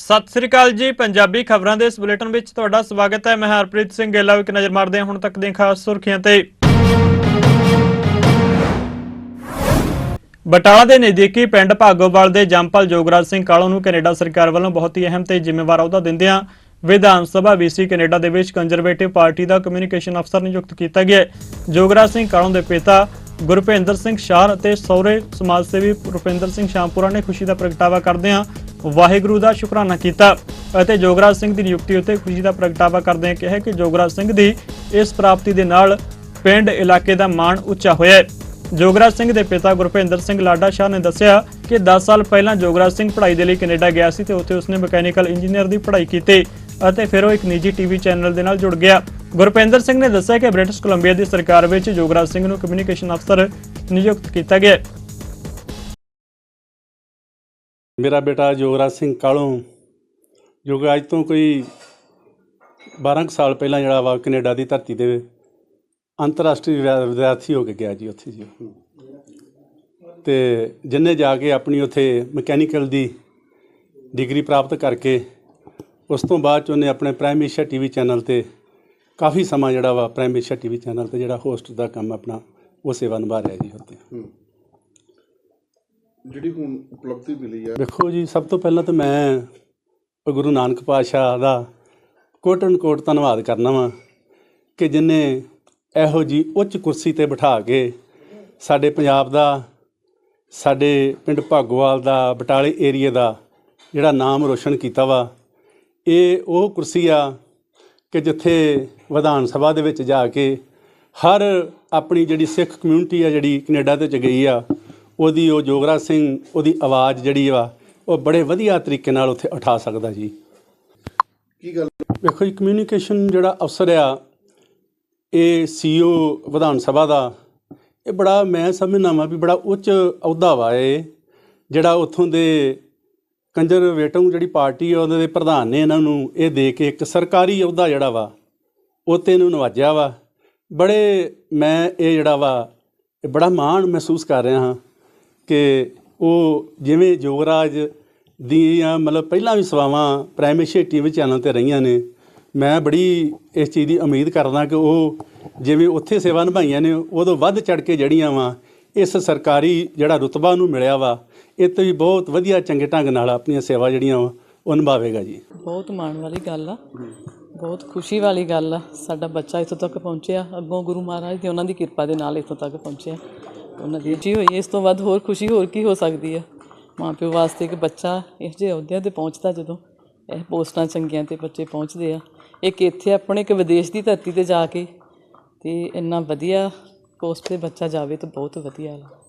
ਸਤਿ ਸ੍ਰੀ ਅਕਾਲ ਜੀ, ਪੰਜਾਬੀ ਖਬਰਾਂ ਦੇ ਇਸ ਬੁਲੇਟਿਨ ਵਿੱਚ ਤੁਹਾਡਾ ਸਵਾਗਤ ਹੈ। ਮੈਂ ਹਰਪ੍ਰੀਤ ਸਿੰਘ ਗੇਲਾ ਇੱਕ ਨਜ਼ਰ ਮਾਰਦੇ ਹਾਂ ਹੁਣ ਤੱਕ ਦੀਆਂ ਖਾਸ ਸੁਰਖੀਆਂ ਤੇ। ਬਟਾਲਾ ਦੇ ਨਜ਼ਦੀਕੀ ਪਿੰਡ ਭਾਗੋਵਾਲ ਦੇ ਜੰਪਲ ਜੋਗਰਾਜ ਸਿੰਘ ਕਾਲੋ ਨੂੰ ਕੈਨੇਡਾ ਸਰਕਾਰ ਵੱਲੋਂ ਬਹੁਤ ਹੀ ਅਹਿਮ ਤੇ ਜ਼ਿੰਮੇਵਾਰ ਅਹੁਦਾ ਦਿੰਦਿਆਂ ਵਿਧਾਨ ਸਭਾ ਵੀਸੀ ਕੈਨੇਡਾ ਦੇ ਵਿੱਚ ਕੰਜ਼ਰਵੇਟਿਵ ਪਾਰਟੀ ਦਾ ਕਮਿਊਨੀਕੇਸ਼ਨ ਅਫਸਰ ਨਿਯੁਕਤ ਕੀਤਾ ਗਿਆ ਜੋਗਰਾਜ ਸਿੰਘ ਕਾਲੋਂ ਦੇ ਪਿਤਾ ਗੁਰਪਿੰਦਰ ਸਿੰਘ ਸ਼ਾਹ ਅਤੇ ਸਹੁਰੇ ਸਮਾਜ ਸੇਵੀ ਰੁਪਿੰਦਰ ਸਿੰਘ ਸ਼ਾਮਪੁਰਾ ਨੇ ਖੁਸ਼ੀ ਦਾ ਪ੍ਰਗਟਾਵਾ ਕਰਦਿਆਂ ਵਾਹਿਗੁਰੂ ਦਾ ਸ਼ੁਕਰਾਨਾ ਕੀਤਾ ਅਤੇ ਜੋਗਰਾਜ ਸਿੰਘ ਦੀ ਨਿਯੁਕਤੀ ਉੱਤੇ ਖੁਸ਼ੀ ਦਾ ਪ੍ਰਗਟਾਵਾ ਕਰਦਿਆਂ ਕਿਹਾ ਕਿ ਜੋਗਰਾਜ ਸਿੰਘ ਦੀ ਇਸ ਪ੍ਰਾਪਤੀ ਦੇ ਨਾਲ ਪਿੰਡ ਇਲਾਕੇ ਦਾ ਮਾਣ ਉੱਚਾ ਹੋਇਆ ਹੈ। ਜੋਗਰਾਜ ਸਿੰਘ ਦੇ ਪਿਤਾ ਗੁਰਪਿੰਦਰ ਸਿੰਘ ਲਾਡਾ ਸ਼ਾਹ ਨੇ ਦੱਸਿਆ ਕਿ 10 ਸਾਲ ਪਹਿਲਾਂ ਜੋਗਰਾਜ ਸਿੰਘ ਪੜ੍ਹਾਈ ਦੇ ਲਈ ਕੈਨੇਡਾ ਗਿਆ ਸੀ ਤੇ ਉੱਥੇ ਉਸਨੇ ਮਕੈਨੀਕਲ ਇੰਜੀਨੀਅਰ ਦੀ ਪੜ੍ਹਾਈ ਕੀਤੀ ਅਤੇ ਫਿਰ ਉਹ ਇੱਕ ਨਿੱਜੀ ਟੀਵੀ ਚੈਨਲ ਦੇ ਨਾਲ ਜੁੜ ਗਿਆ। ਗੁਰਪਿੰਦਰ ਸਿੰਘ ਨੇ ਦੱਸਿਆ ਕਿ ਬ੍ਰਿਟਿਸ਼ ਕੋਲੰਬੀਆ ਦੀ ਸਰਕਾਰ ਵਿੱਚ ਜੋਗਰਾਜ ਸਿੰਘ ਨੂੰ ਕਮਿਊਨੀਕੇਸ਼ਨ ਅਫਸਰ ਨਿਯੁਕਤ ਕੀਤਾ ਗਿਆ ਮੇਰਾ ਬੇਟਾ ਯੋਗਰਾਜ ਸਿੰਘ ਕਾਲੋਂ ਜੋ ਕਿ ਅੱਜ ਤੋਂ ਕੋਈ 12 ਕੁ ਸਾਲ ਪਹਿਲਾਂ ਜਿਹੜਾ ਵਾ ਕੈਨੇਡਾ ਦੀ ਧਰਤੀ ਦੇ ਅੰਤਰਰਾਸ਼ਟਰੀ ਵਿਦਿਆ- ਵਿਦਿਆਰਥੀ ਹੋ ਕੇ ਗਿਆ ਜੀ ਉੱਥੇ ਜੀ। ਤੇ ਜਿੰਨੇ ਜਾ ਕੇ ਆਪਣੀ ਉੱਥੇ ਮਕੈਨੀਕਲ ਦੀ ਡਿਗਰੀ ਪ੍ਰਾਪਤ ਕਰਕੇ, ਉਸ ਤੋਂ ਬਾਅਦ ਚ ਉਹਨੇ ਆਪਣੇ ਪ੍ਰਾਈਮ ਏਸ਼ੀਆ ਟੀਵੀ ਚੈਨਲ ਤੇ ਕਾਫੀ ਸਮਾਂ ਜਿਹੜਾ ਵਾ ਪ੍ਰਾਈਮ ਏਸ਼ੀਆ ਟੀਵੀ ਚੈਨਲ ਤੇ ਜਿਹੜਾ ਹੋਸਟ ਦਾ ਕੰਮ ਆਪਣਾ ਉਹ ਸੇਵਾ ਨਿਭਾ ਰਿਹਾ ਜੀ ਉੱਥੇ। ਜਿਹੜੀ ਹੁਣ ਉਪਲਬਧੀ ਮਿਲੀ ਹੈ ਦੇਖੋ ਜੀ, ਸਭ ਤੋਂ ਪਹਿਲਾਂ ਤਾਂ ਮੈਂ ਗੁਰੂ ਨਾਨਕ ਪਾਤਸ਼ਾਹ ਦਾ ਕੋਟ ਕੋਟਨ ਕੋਟ ਧੰਨਵਾਦ ਕਰਨਾ ਵਾਂ ਕਿ ਜਿਨੇ ਇਹੋ ਜੀ ਉੱਚ ਕੁਰਸੀ ਤੇ ਬਿਠਾ ਕੇ ਸਾਡੇ ਪੰਜਾਬ ਦਾ, ਸਾਡੇ ਪਿੰਡ ਭਾਗੋਵਾਲ ਦਾ, ਬਟਾਲੇ ਏਰੀਏ ਦਾ ਜਿਹੜਾ ਨਾਮ ਰੋਸ਼ਨ ਕੀਤਾ ਵਾ, ਇਹ ਉਹ ਕੁਰਸੀ ਆ ਕਿ ਜਿੱਥੇ ਵਿਧਾਨ ਸਭਾ ਦੇ ਵਿੱਚ ਜਾ ਕੇ ਹਰ ਆਪਣੀ ਜਿਹੜੀ ਸਿੱਖ ਕਮਿਊਨਿਟੀ ਆ ਜਿਹੜੀ ਕੈਨੇਡਾ ਦੇ ਵਿੱਚ ਗਈ ਆ ਉਹਦੀ ਉਹ ਜੋਗਰਾਜ ਸਿੰਘ ਉਹਦੀ ਆਵਾਜ਼ ਜਿਹੜੀ ਵਾ ਉਹ ਬੜੇ ਵਧੀਆ ਤਰੀਕੇ ਨਾਲ ਉੱਥੇ ਉਠਾ ਸਕਦਾ ਜੀ। ਕੀ ਗੱਲ? ਵੇਖੋ ਜੀ ਕਮਿਊਨੀਕੇਸ਼ਨ ਜਿਹੜਾ ਅਫਸਰ ਆ ਇਹ ਸੀਓ ਵਿਧਾਨ ਸਭਾ ਦਾ ਇਹ ਬੜਾ ਮੈਂ ਸਮਝਦਾ ਵਾਂ ਵੀ ਬੜਾ ਉੱਚ ਅਹੁਦਾ ਵਾ ਇਹ ਜਿਹੜਾ ਉੱਥੋਂ ਦੇ ਕੰਜ਼ਰਵੇਟਿਵ ਜਿਹੜੀ ਪਾਰਟੀ ਆ ਉਹਦੇ ਦੇ ਪ੍ਰਧਾਨ ਨੇ ਇਹਨਾਂ ਨੂੰ ਇਹ ਦੇ ਕੇ ਇੱਕ ਸਰਕਾਰੀ ਅਹੁਦਾ ਜਿਹੜਾ ਵਾ ਉਹ ਤੇ ਇਹਨੂੰ ਨਵਾਜਿਆ ਵਾ। ਬੜੇ ਮੈਂ ਇਹ ਜਿਹੜਾ ਵਾ ਇਹ ਬੜਾ ਮਾਣ ਮਹਿਸੂਸ ਕਰ ਰਿਹਾ ਹਾਂ। ਕਿ ਉਹ ਜਿਵੇਂ ਜੋਗਰਾਜ ਦੀਆਂ ਮਤਲਬ ਪਹਿਲਾਂ ਵੀ ਸੇਵਾਵਾਂ ਪ੍ਰਾਈਮੇਸ਼ੀ ਟੀਵੀ ਚੈਨਲ ਤੇ ਰਹੀਆਂ ਨੇ, ਮੈਂ ਬੜੀ ਇਸ ਚੀਜ਼ ਦੀ ਉਮੀਦ ਕਰਦਾ ਕਿ ਉਹ ਜਿਵੇਂ ਉੱਥੇ ਸੇਵਾ ਨਿਭਾਈਆਂ ਨੇ, ਉਦੋਂ ਵੱਧ ਚੜ ਕੇ ਜੜੀਆਂ ਵਾ, ਇਸ ਸਰਕਾਰੀ ਜਿਹੜਾ ਰੁਤਬਾ ਨੂੰ ਮਿਲਿਆ ਵਾ, ਇਹ ਤੋਂ ਵੀ ਬਹੁਤ ਵਧੀਆ ਚੰਗੇ ਢੰਗ ਨਾਲ ਆਪਣੀਆਂ ਸੇਵਾ ਜਿਹੜੀਆਂ ਵਾ, ਉਹ ਨਿਭਾਵੇਗਾ ਜੀ। ਬਹੁਤ ਮਾਣ ਵਾਲੀ ਗੱਲ ਆ, ਬਹੁਤ ਖੁਸ਼ੀ ਵਾਲੀ ਗੱਲ ਆ, ਸਾਡਾ ਬੱਚਾ ਇੱਥੋਂ ਤੱਕ ਪਹੁੰਚਿਆ, ਅੱਗੋਂ ਗੁਰੂ ਮਹਾਰਾਜ ਦੀ ਉਹਨਾਂ ਦੀ ਕਿਰਪਾ ਦੇ ਨਾਲ ਇੱਥੋਂ ਤੱਕ ਪਹੁੰਚਿਆ। ਉਹਨਾਂ ਦੀ ਜੀ ਹੋਈ, ਇਸ ਤੋਂ ਵੱਧ ਹੋਰ ਖੁਸ਼ੀ ਹੋਰ ਕੀ ਹੋ ਸਕਦੀ ਹੈ ਮਾਂ ਪਿਓ ਵਾਸਤੇ ਕਿ ਬੱਚਾ ਇਹੋ ਜਿਹੇ ਅਹੁਦਿਆਂ ਤੇ ਪਹੁੰਚਦਾ ਜਦੋਂ, ਇਹ ਪੋਸਟਾਂ ਚੰਗੀਆਂ ਤੇ ਬੱਚੇ ਪਹੁੰਚਦੇ ਆ। ਇੱਕ ਇੱਥੇ ਆਪਣੇ, ਇੱਕ ਵਿਦੇਸ਼ ਦੀ ਧਰਤੀ ਤੇ ਜਾ ਕੇ ਤੇ ਇੰਨਾ ਵਧੀਆ ਪੋਸਟ ਤੇ ਬੱਚਾ ਜਾਵੇ ਤਾਂ ਬਹੁਤ ਵਧੀਆ